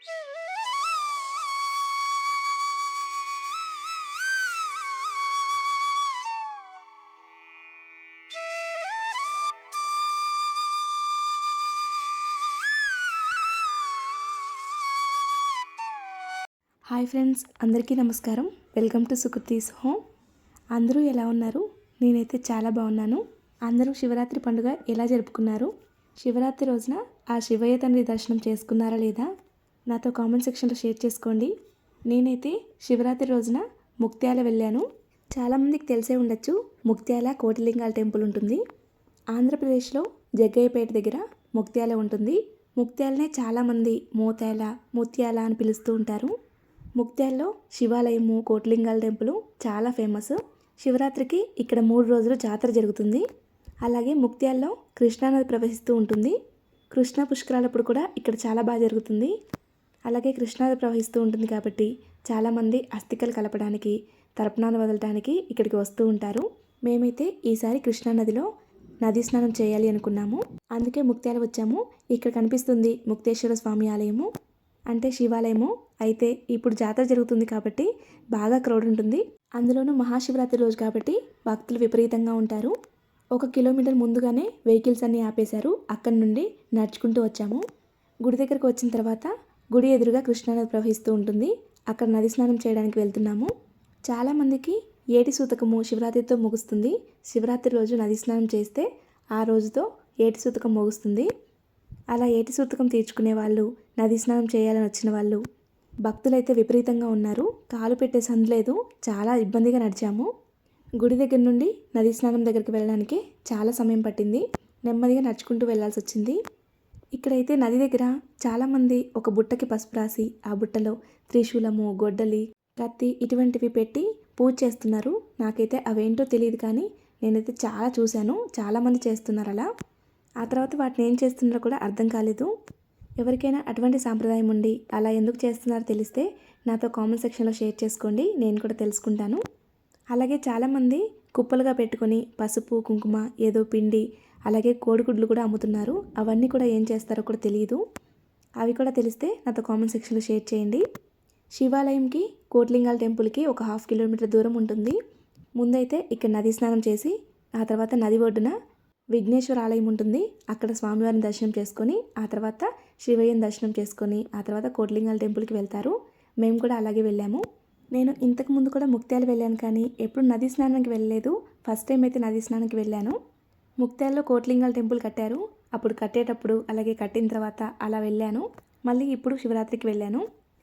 Hi friends అందరికీ నమస్కారం. Welcome to Sukruthi's home. అందరూ ఎలా ఉన్నారు? నేనైతే చాలా బాగున్నాను. అందరూ శివరాత్రి పండుగ ఎలా జరుపుకున్నారు? శివరాత్రి రోజున ఆ శివయ్య తండ్రి దర్శనం చేసుకున్నారా లేదా? నాతో కామెంట్ సెక్షన్లో షేర్ చేసుకోండి. నేనైతే శివరాత్రి రోజున ముక్త్యాల వెళ్ళాను. చాలామందికి తెలిసే ఉండొచ్చు ముక్త్యాల కోటిలింగాల టెంపుల్ ఉంటుంది. ఆంధ్రప్రదేశ్లో జగ్గయ్యపేట దగ్గర ముక్త్యాల ఉంటుంది. ముక్త్యాలనే చాలామంది మోతాల ముత్యాల అని పిలుస్తూ ఉంటారు. ముక్త్యాల్లో శివాలయము కోటిలింగాల టెంపుల్ చాలా ఫేమస్. శివరాత్రికి ఇక్కడ మూడు రోజులు జాతర జరుగుతుంది. అలాగే ముక్త్యాల్లో కృష్ణానది ప్రవహిస్తూ ఉంటుంది. కృష్ణ పుష్కరాలప్పుడు కూడా ఇక్కడ చాలా బాగా జరుగుతుంది. అలాగే కృష్ణానది ప్రవహిస్తూ ఉంటుంది కాబట్టి చాలామంది అస్థికలు కలపడానికి తర్పణాలు వదలడానికి ఇక్కడికి వస్తూ ఉంటారు. మేమైతే ఈసారి కృష్ణానదిలో నదీ స్నానం చేయాలి అనుకున్నాము. అందుకే ముక్త్యాల వచ్చాము. ఇక్కడ కనిపిస్తుంది ముక్తేశ్వర స్వామి ఆలయము. అంటే శివాలయము. అయితే ఇప్పుడు జాతర జరుగుతుంది కాబట్టి బాగా క్రౌడ్ ఉంటుంది. అందులోనూ మహాశివరాత్రి రోజు కాబట్టి భక్తులు విపరీతంగా ఉంటారు. ఒక కిలోమీటర్ ముందుగానే వెహికల్స్ అన్నీ ఆపేశారు. అక్కడి నుండి నడుచుకుంటూ వచ్చాము. గుడి దగ్గరకు వచ్చిన తర్వాత గుడి ఎదురుగా కృష్ణానది ప్రవహిస్తూ ఉంటుంది. అక్కడ నది స్నానం చేయడానికి వెళ్తున్నాము. చాలామందికి ఏటి సూతకము శివరాత్రితో ముగుస్తుంది. శివరాత్రి రోజు నది స్నానం చేస్తే ఆ రోజుతో ఏటి సూతకం ముగుస్తుంది. అలా ఏటి సూతకం తీర్చుకునే వాళ్ళు నది స్నానం చేయాలని వచ్చిన వాళ్ళు భక్తులైతే విపరీతంగా ఉన్నారు. కాలు పెట్టే సందులేదు చాలా ఇబ్బందిగా నడిచాము. గుడి దగ్గర నుండి నది స్నానం దగ్గరికి వెళ్ళడానికి చాలా సమయం పట్టింది. నెమ్మదిగా నడుచుకుంటూ వెళ్ళాల్సి వచ్చింది. ఇక్కడైతే నది దగ్గర చాలామంది ఒక బుట్టకి పసుపు రాసి ఆ బుట్టలో త్రిశూలము గొడ్డలి కత్తి ఇటువంటివి పెట్టి పూజ చేస్తున్నారు. నాకైతే అవేంటో తెలియదు కానీ నేనైతే చాలా చూశాను. చాలామంది చేస్తున్నారు అలా. ఆ తర్వాత వాటిని ఏం చేస్తున్నారో కూడా అర్థం కాలేదు. ఎవరికైనా అటువంటి సాంప్రదాయం ఉండి అలా ఎందుకు చేస్తున్నారో తెలిస్తే నాతో కామెంట్ సెక్షన్లో షేర్ చేసుకోండి. నేను కూడా తెలుసుకుంటాను. అలాగే చాలామంది కుప్పలుగా పెట్టుకొని పసుపు కుంకుమ ఏదో పిండి అలాగే కోడిగుడ్లు కూడా అమ్ముతున్నారు. అవన్నీ కూడా ఏం చేస్తారో కూడా తెలియదు అవి కూడా తెలిస్తే నాతో కామెంట్ సెక్షన్లో షేర్ చేయండి. శివాలయంకి కోట్లింగాల టెంపుల్కి ఒక హాఫ్ కిలోమీటర్ దూరం ఉంటుంది. ముందైతే ఇక్కడ నది స్నానం చేసి ఆ తర్వాత నది ఒడ్డున విఘ్నేశ్వర ఆలయం ఉంటుంది. అక్కడ స్వామివారిని దర్శనం చేసుకొని ఆ తర్వాత శివయ్యని దర్శనం చేసుకొని ఆ తర్వాత కోట్లింగాల టెంపుల్కి వెళ్తారు. మేము కూడా అలాగే వెళ్ళాము. నేను ఇంతకు ముందు కూడా ముక్త్యాలు వెళ్ళాను కానీ ఎప్పుడు నది స్నానానికి వెళ్ళలేదు. ఫస్ట్ టైం అయితే నది స్నానానికి వెళ్ళాను. ముక్తాల్లో కోట్లింగాల టెంపుల్ కట్టారు. అప్పుడు కట్టేటప్పుడు అలాగే కట్టిన తర్వాత అలా వెళ్ళాను. మళ్ళీ ఇప్పుడు శివరాత్రికి వెళ్ళాను.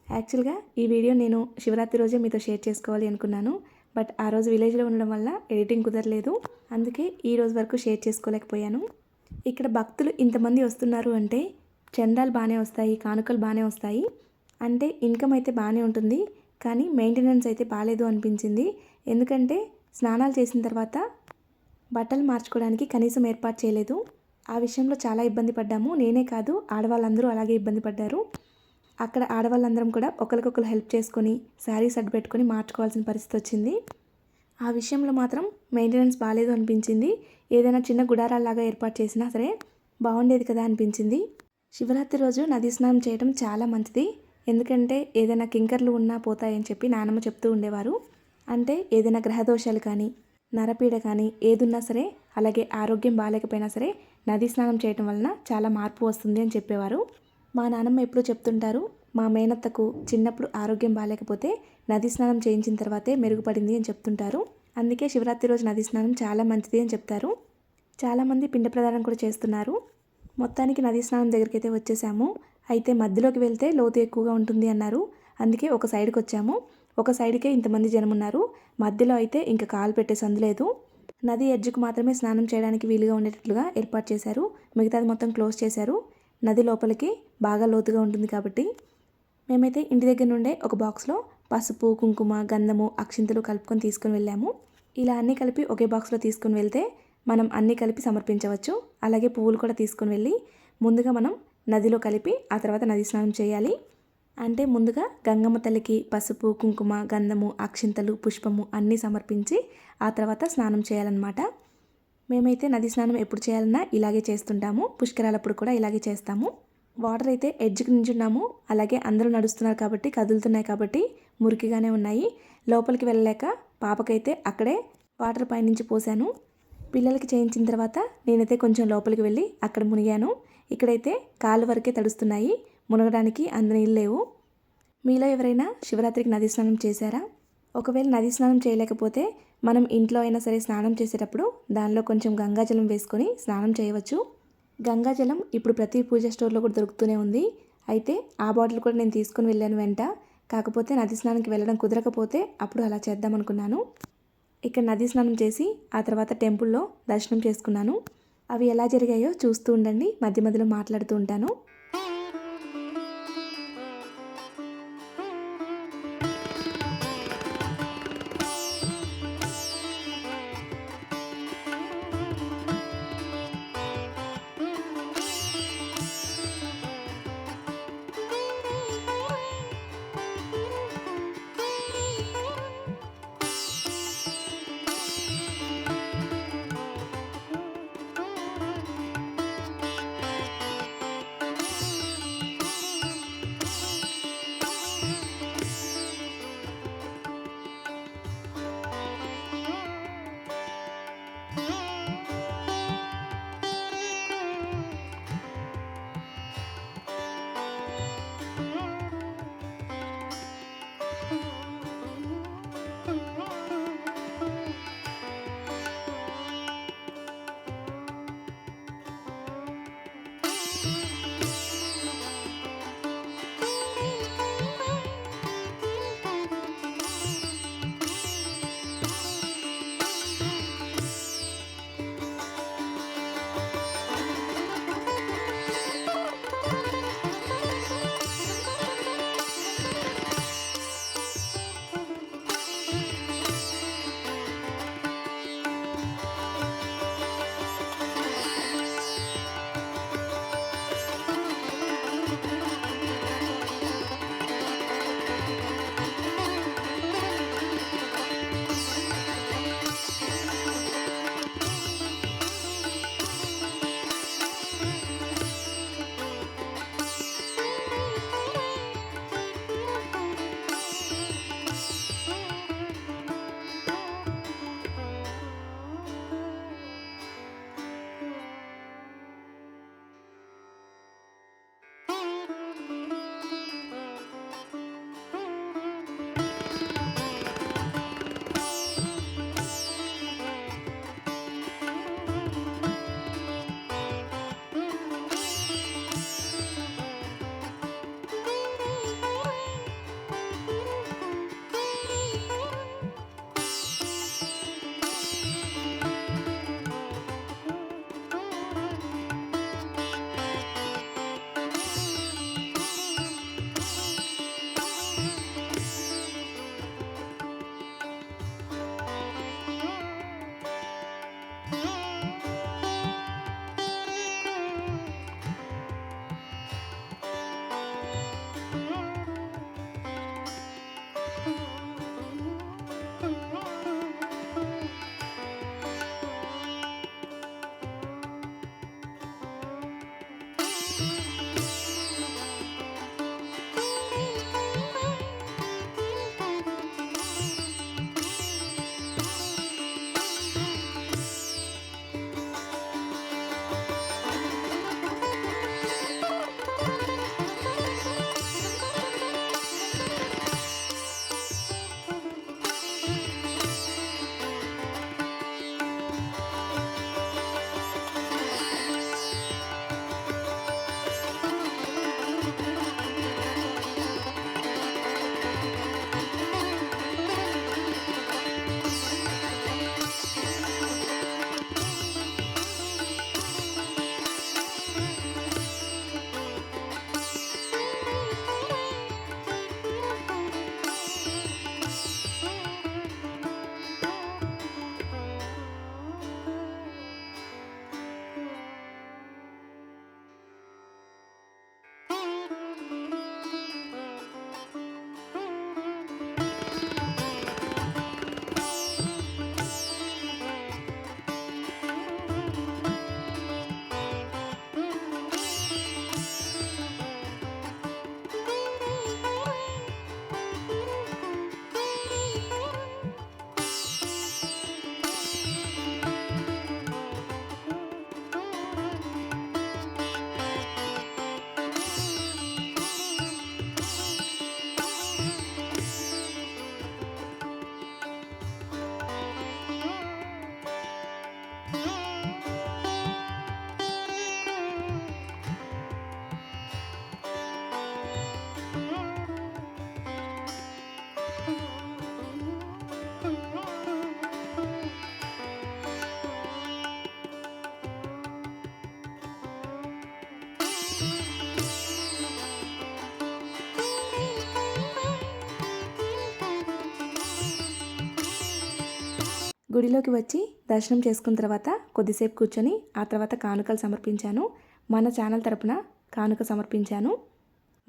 యాక్చువల్గా ఈ వీడియో నేను శివరాత్రి రోజే మీతో షేర్ చేసుకోవాలి అనుకున్నాను. బట్ ఆ రోజు విలేజ్లో ఉండడం వల్ల ఎడిటింగ్ కుదరలేదు. అందుకే ఈ రోజు వరకు షేర్ చేసుకోలేకపోయాను. ఇక్కడ భక్తులు ఇంతమంది వస్తున్నారు అంటే చందాలు బాగానే వస్తాయి కానుకలు బాగానే వస్తాయి. అంటే ఇన్కమ్ అయితే బాగానే ఉంటుంది. కానీ మెయింటెనెన్స్ అయితే బాగాలేదు అనిపించింది. ఎందుకంటే స్నానాలు చేసిన తర్వాత బట్టలు మార్చుకోవడానికి కనీసం ఏర్పాటు చేయలేదు. ఆ విషయంలో చాలా ఇబ్బంది పడ్డాము. నేనే కాదు ఆడవాళ్ళందరూ అలాగే ఇబ్బంది పడ్డారు. అక్కడ ఆడవాళ్ళందరం కూడా ఒకరికొకరు హెల్ప్ చేసుకొని శారీస్ అడ్డు పెట్టుకొని మార్చుకోవాల్సిన పరిస్థితి వచ్చింది. ఆ విషయంలో మాత్రం మెయింటెనెన్స్ బాగాలేదు అనిపించింది. ఏదైనా చిన్న గుడారాల్లాగా ఏర్పాటు చేసినా సరే బాగుండేది కదా అనిపించింది. శివరాత్రి రోజు నది స్నానం చేయడం చాలా మంచిది. ఎందుకంటే ఏదైనా కింకర్లు ఉన్నా పోతాయని చెప్పి నానమ్మ చెప్తూ ఉండేవారు. అంటే ఏదైనా గ్రహదోషాలు కానీ నరపీడ కానీ ఏదున్నా సరే అలాగే ఆరోగ్యం బాగాలేకపోయినా సరే నది స్నానం చేయటం వలన చాలా మార్పు వస్తుంది అని చెప్పేవారు. మా నాన్నమ్మ ఎప్పుడూ చెప్తుంటారు మా మేనత్తకు చిన్నప్పుడు ఆరోగ్యం బాగాలేకపోతే నది స్నానం చేయించిన తర్వాతే మెరుగుపడింది అని చెప్తుంటారు. అందుకే శివరాత్రి రోజు నది స్నానం చాలా మంచిది అని చెప్తారు. చాలామంది పిండ ప్రదానం కూడా చేస్తున్నారు. మొత్తానికి నది స్నానం దగ్గరికి అయితే వచ్చేసాము. అయితే మధ్యలోకి వెళ్తే లోతు ఎక్కువగా ఉంటుంది అన్నారు. అందుకే ఒక సైడ్కి వచ్చాము. ఒక సైడ్కే ఇంతమంది జనం ఉన్నారు మధ్యలో అయితే ఇంకా కాలు పెట్టే సందు లేదు. నది ఎడ్జ్కు మాత్రమే స్నానం చేయడానికి వీలుగా ఉండేటట్లుగా ఏర్పాటు చేశారు. మిగతాది మొత్తం క్లోజ్ చేశారు. నది లోపలికి బాగా లోతుగా ఉంటుంది కాబట్టి. మేమైతే ఇంటి దగ్గర నుండే ఒక బాక్స్లో పసుపు కుంకుమ గంధము అక్షింతలు కలుపుకొని తీసుకొని వెళ్ళాము. ఇలా అన్నీ కలిపి ఒకే బాక్స్లో తీసుకొని వెళ్తే మనం అన్నీ కలిపి సమర్పించవచ్చు. అలాగే పువ్వులు కూడా తీసుకొని వెళ్ళి ముందుగా మనం నదిలో కలిపి ఆ తర్వాత నది స్నానం చేయాలి. అంటే ముందుగా గంగమ్మ తల్లికి పసుపు కుంకుమ గంధము అక్షింతలు పుష్పము అన్నీ సమర్పించి ఆ తర్వాత స్నానం చేయాలన్నమాట. మేమైతే నది స్నానం ఎప్పుడు చేయాలన్నా ఇలాగే చేస్తుంటాము. పుష్కరాలప్పుడు కూడా ఇలాగే చేస్తాము. వాటర్ అయితే ఎడ్జ్కి నించున్నాము. అలాగే అందరూ నడుస్తున్నారు కాబట్టి కదులుతున్నాయి కాబట్టి మురికిగానే ఉన్నాయి. లోపలికి వెళ్ళలేక పాపకైతే అక్కడే వాటర్ పైనుంచి పోసాను పిల్లలకి చేయించిన తర్వాత నేనైతే కొంచెం లోపలికి వెళ్ళి అక్కడ మునిగాను. ఇక్కడైతే కాళ్ళు వరకే తడుస్తున్నాయి. మునగడానికి అంత నీళ్ళు లేవు. మీలో ఎవరైనా శివరాత్రికి నది స్నానం చేశారా? ఒకవేళ నది స్నానం చేయలేకపోతే మనం ఇంట్లో అయినా సరే స్నానం చేసేటప్పుడు దానిలో కొంచెం గంగాజలం వేసుకొని స్నానం చేయవచ్చు. గంగాజలం ఇప్పుడు ప్రతి పూజ స్టోర్లో కూడా దొరుకుతూనే ఉంది. అయితే ఆ బాటిల్ కూడా నేను తీసుకుని వెళ్ళాను వెంట. కాకపోతే నది స్నానానికి వెళ్ళడం కుదరకపోతే అప్పుడు అలా చేద్దాం అనుకున్నాను. ఇక్కడ నది స్నానం చేసి ఆ తర్వాత టెంపుల్లో దర్శనం చేసుకున్నాను. అవి ఎలా జరిగాయో చూస్తూ ఉండండి. మధ్య మధ్యలో మాట్లాడుతూ ఉంటాను. గుడిలోకి వచ్చి దర్శనం చేసుకున్న తర్వాత కొద్దిసేపు కూర్చొని ఆ తర్వాత కానుకలు సమర్పించాను. మన ఛానల్ తరపున కానుక సమర్పించాను.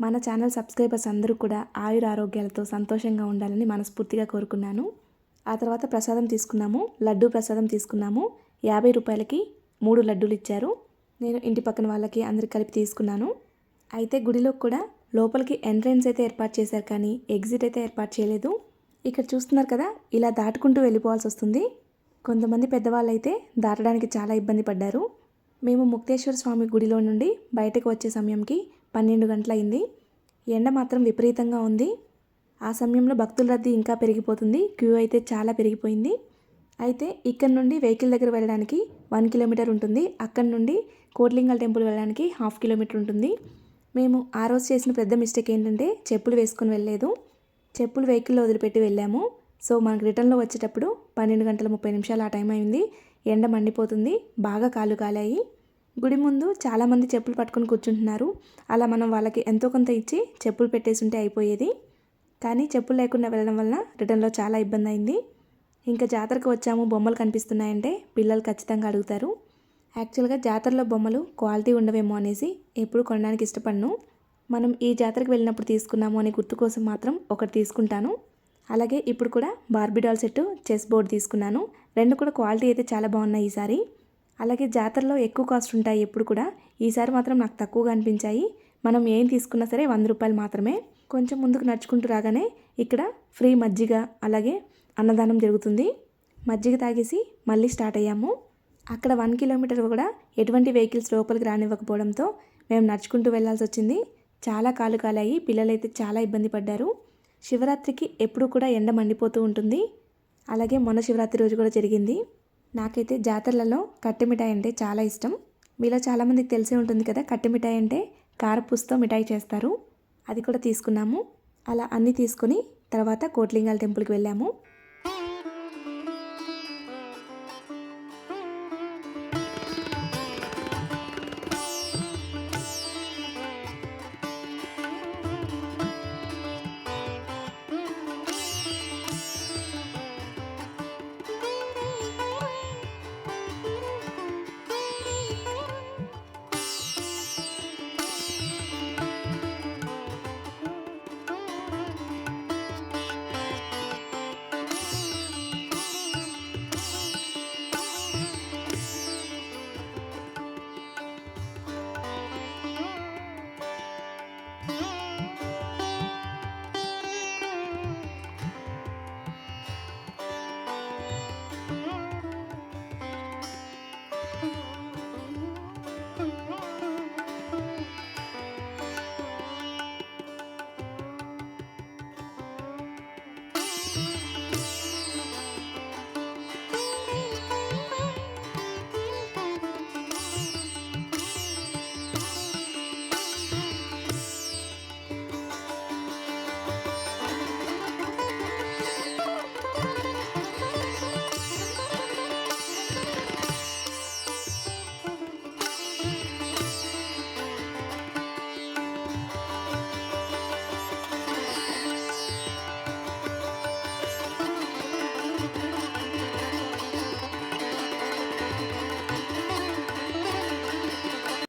మన ఛానల్ సబ్స్క్రైబర్స్ అందరూ కూడా ఆయుర ఆరోగ్యాలతో సంతోషంగా ఉండాలని మనస్ఫూర్తిగా కోరుకున్నాను. ఆ తర్వాత ప్రసాదం తీసుకున్నాము. లడ్డూ ప్రసాదం తీసుకున్నాము. యాభై రూపాయలకి మూడు లడ్డూలు ఇచ్చారు. నేను ఇంటి పక్కన వాళ్ళకి అందరికి కలిపి తీసుకున్నాను. అయితే గుడిలో కూడా లోపలికి ఎంట్రన్స్ అయితే ఏర్పాటు చేశారు కానీ ఎగ్జిట్ అయితే ఏర్పాటు చేయలేదు. ఇక్కడ చూస్తున్నారు కదా ఇలా దాటుకుంటూ వెళ్ళిపోవాల్సి వస్తుంది. కొంతమంది పెద్దవాళ్ళు అయితే దాటడానికి చాలా ఇబ్బంది పడ్డారు. మేము ముక్తేశ్వర స్వామి గుడిలో నుండి బయటకు వచ్చే సమయంకి పన్నెండు గంటలయింది. ఎండ మాత్రం విపరీతంగా ఉంది. ఆ సమయంలో భక్తుల రద్దీ ఇంకా పెరిగిపోతుంది. క్యూ అయితే చాలా పెరిగిపోయింది. అయితే ఇక్కడ నుండి వెహికల్ దగ్గర వెళ్ళడానికి వన్ కిలోమీటర్ ఉంటుంది. అక్కడ నుండి కోట్లింగల్ టెంపుల్ వెళ్ళడానికి హాఫ్ కిలోమీటర్ ఉంటుంది. మేము ఆ రోజు చేసిన పెద్ద మిస్టేక్ ఏంటంటే చెప్పులు వేసుకొని వెళ్ళలేదు. చెప్పులు వెహికల్లో వదిలిపెట్టి వెళ్ళాము. సో మనకు రిటర్న్లో వచ్చేటప్పుడు పన్నెండు గంటల ముప్పై నిమిషాలు ఆ టైం అయింది. ఎండ మండిపోతుంది. బాగా కాలు కాలాయి. గుడి ముందు చాలామంది చెప్పులు పట్టుకొని కూర్చుంటున్నారు. అలా మనం వాళ్ళకి ఎంతో కొంత ఇచ్చి చెప్పులు పెట్టేసి ఉంటే అయిపోయేది. కానీ చెప్పులు లేకుండా వెళ్ళడం వలన రిటర్న్లో చాలా ఇబ్బంది అయింది. ఇంకా జాతరకు వచ్చాము. బొమ్మలు కనిపిస్తున్నాయంటే పిల్లలు ఖచ్చితంగా అడుగుతారు. యాక్చువల్గా జాతరలో బొమ్మలు క్వాలిటీ ఉండవేమో అనేసి ఎప్పుడు కొనడానికి ఇష్టపడను. మనం ఈ జాతరకు వెళ్ళినప్పుడు తీసుకున్నాము అనే గుర్తు కోసం మాత్రం ఒకటి తీసుకుంటాను. అలాగే ఇప్పుడు కూడా Barbie doll set chess board తీసుకున్నాను. రెండు కూడా క్వాలిటీ అయితే చాలా బాగున్నాయి ఈసారి. అలాగే జాతరలో ఎక్కువ కాస్ట్ ఉంటాయి ఎప్పుడు కూడా. ఈసారి మాత్రం నాకు తక్కువగా అనిపించాయి. మనం ఏం తీసుకున్నా సరే వంద రూపాయలు మాత్రమే. కొంచెం ముందుకు నడుచుకుంటూ రాగానే ఇక్కడ ఫ్రీ మజ్జిగ అలాగే అన్నదానం జరుగుతుంది. మజ్జిగ తాగేసి మళ్ళీ స్టార్ట్ అయ్యాము. అక్కడ వన్ కిలోమీటర్ కూడా ఎటువంటి వెహికల్స్ లోపలికి రానివ్వకపోవడంతో మేము నడుచుకుంటూ వెళ్ళాల్సి వచ్చింది. చాలా కాలు కాలాయి పిల్లలైతే చాలా ఇబ్బంది పడ్డారు. శివరాత్రికి ఎప్పుడు కూడా ఎండ మండిపోతూ ఉంటుంది. అలాగే మొన్న శివరాత్రి రోజు కూడా జరిగింది. నాకైతే జాతరలలో కట్టె మిఠాయి అంటే చాలా ఇష్టం. మీలో చాలామందికి తెలిసే ఉంటుంది కదా కట్టె మిఠాయి అంటే కారపూసతో మిఠాయి చేస్తారు. అది కూడా తీసుకున్నాము. అలా అన్నీ తీసుకొని తర్వాత కోట్లింగాల టెంపుల్కి వెళ్ళాము.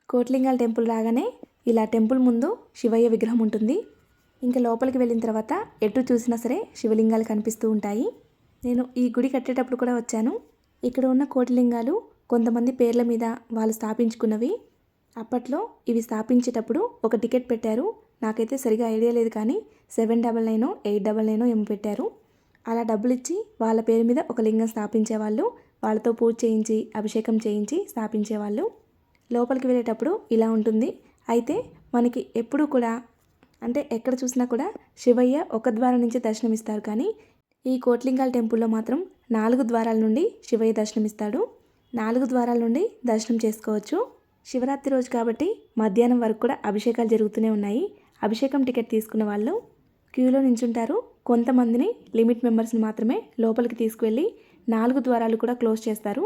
కోట్లింగాల టెంపుల్ రాగానే ఇలా టెంపుల్ ముందు శివయ్య విగ్రహం ఉంటుంది. ఇంకా లోపలికి వెళ్ళిన తర్వాత ఎటు చూసినా సరే శివలింగాలు కనిపిస్తూ ఉంటాయి. నేను ఈ గుడి కట్టేటప్పుడు కూడా వచ్చాను. ఇక్కడ ఉన్న కోటిలింగాలు కొంతమంది పేర్ల మీద వాళ్ళు స్థాపించుకున్నవి. అప్పట్లో ఇవి స్థాపించేటప్పుడు ఒక టికెట్ పెట్టారు. నాకైతే సరిగా ఐడియా లేదు కానీ సెవెన్ డబల్ నైనో ఎయిట్ డబల్ నైనో ఏమో పెట్టారు. అలా డబ్బులు ఇచ్చి వాళ్ళ పేరు మీద ఒక లింగం స్థాపించేవాళ్ళు. వాళ్ళతో పూజ చేయించి అభిషేకం చేయించి స్థాపించేవాళ్ళు. లోపలికి వెళ్ళేటప్పుడు ఇలా ఉంటుంది. అయితే మనకి ఎప్పుడు కూడా అంటే ఎక్కడ చూసినా కూడా శివయ్య ఒక ద్వారం నుంచి దర్శనమిస్తారు. కానీ ఈ కోట్లింగాల టెంపుల్లో మాత్రం నాలుగు ద్వారాల నుండి శివయ్య దర్శనమిస్తాడు. నాలుగు ద్వారాల నుండి దర్శనం చేసుకోవచ్చు. శివరాత్రి రోజు కాబట్టి మధ్యాహ్నం వరకు కూడా అభిషేకాలు జరుగుతూనే ఉన్నాయి. అభిషేకం టికెట్ తీసుకున్న వాళ్ళు క్యూలో నించుంటారు. కొంతమందిని లిమిట్ మెంబర్స్ని మాత్రమే లోపలికి తీసుకువెళ్ళి నాలుగు ద్వారాలు కూడా క్లోజ్ చేస్తారు.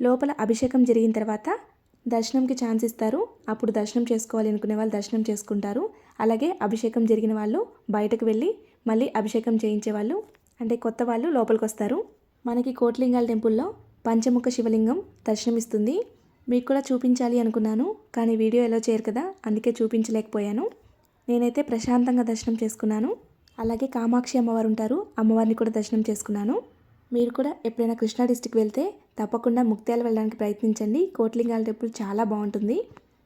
లోపల అభిషేకం జరిగిన తర్వాత దర్శనంకి ఛాన్స్ ఇస్తారు. అప్పుడు దర్శనం చేసుకోవాలి అనుకునే వాళ్ళు దర్శనం చేసుకుంటారు. అలాగే అభిషేకం జరిగిన వాళ్ళు బయటకు వెళ్ళి మళ్ళీ అభిషేకం చేయించే వాళ్ళు అంటే కొత్త వాళ్ళు లోపలికి వస్తారు. మనకి కోట్లింగాల టెంపుల్లో పంచముఖ శివలింగం దర్శనమిస్తుంది. మీకు కూడా చూపించాలి అనుకున్నాను కానీ వీడియో ఎలా చేయరు కదా అందుకే చూపించలేకపోయాను. నేనైతే ప్రశాంతంగా దర్శనం చేసుకున్నాను. అలాగే కామాక్షి అమ్మవారు ఉంటారు అమ్మవారిని కూడా దర్శనం చేసుకున్నాను. మీరు కూడా ఎప్పుడైనా కృష్ణా డిస్టిక్ వెళ్తే తప్పకుండా ముక్త్యాలు వెళ్ళడానికి ప్రయత్నించండి. కోట్లింగాల టెంపుల్ చాలా బాగుంటుంది.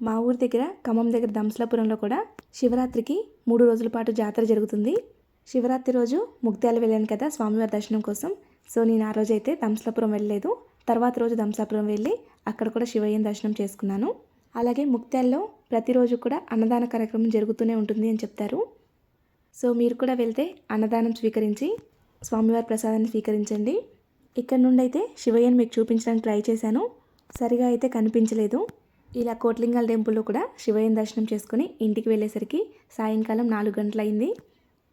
మా ఊరి దగ్గర ఖమ్మం దగ్గర దంసలాపురంలో కూడా శివరాత్రికి మూడు రోజుల పాటు జాతర జరుగుతుంది. శివరాత్రి రోజు ముక్త్యాలు వెళ్ళాను కదా స్వామివారి దర్శనం కోసం. సో నేను ఆ రోజు అయితే దంసలాపురం వెళ్ళలేదు. తర్వాత రోజు దంసలాపురం వెళ్ళి అక్కడ కూడా శివయ్యని దర్శనం చేసుకున్నాను. అలాగే ముక్త్యాల్లో ప్రతిరోజు కూడా అన్నదాన కార్యక్రమం జరుగుతూనే ఉంటుంది అని చెప్తారు. సో మీరు కూడా వెళ్తే అన్నదానం స్వీకరించి స్వామివారి ప్రసాదాన్ని స్వీకరించండి. ఇక్కడ నుండి అయితే శివయ్యని మీకు చూపించడానికి ట్రై చేశాను. సరిగా అయితే కనిపించలేదు. ఇలా కోట్లింగాల టెంపుల్లో కూడా శివయ్యని దర్శనం చేసుకుని ఇంటికి వెళ్ళేసరికి సాయంకాలం నాలుగు గంటలైంది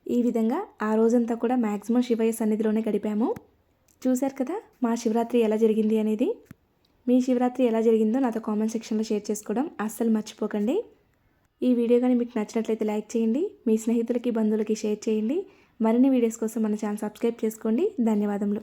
ఈ విధంగా ఆ రోజంతా కూడా మ్యాక్సిమం శివయ్య సన్నిధిలోనే గడిపాము. చూశారు కదా మా శివరాత్రి ఎలా జరిగింది అనేది? మీ శివరాత్రి ఎలా జరిగిందో నాతో కామెంట్ సెక్షన్లో షేర్ చేసుకోవడం అస్సలు మర్చిపోకండి. ఈ వీడియో కానీ మీకు నచ్చినట్లయితే లైక్ చేయండి. మీ స్నేహితులకి బంధువులకి షేర్ చేయండి. మరిన్ని వీడియోస్ కోసం మన ఛానల్ సబ్స్క్రైబ్ చేసుకోండి. ధన్యవాదములు.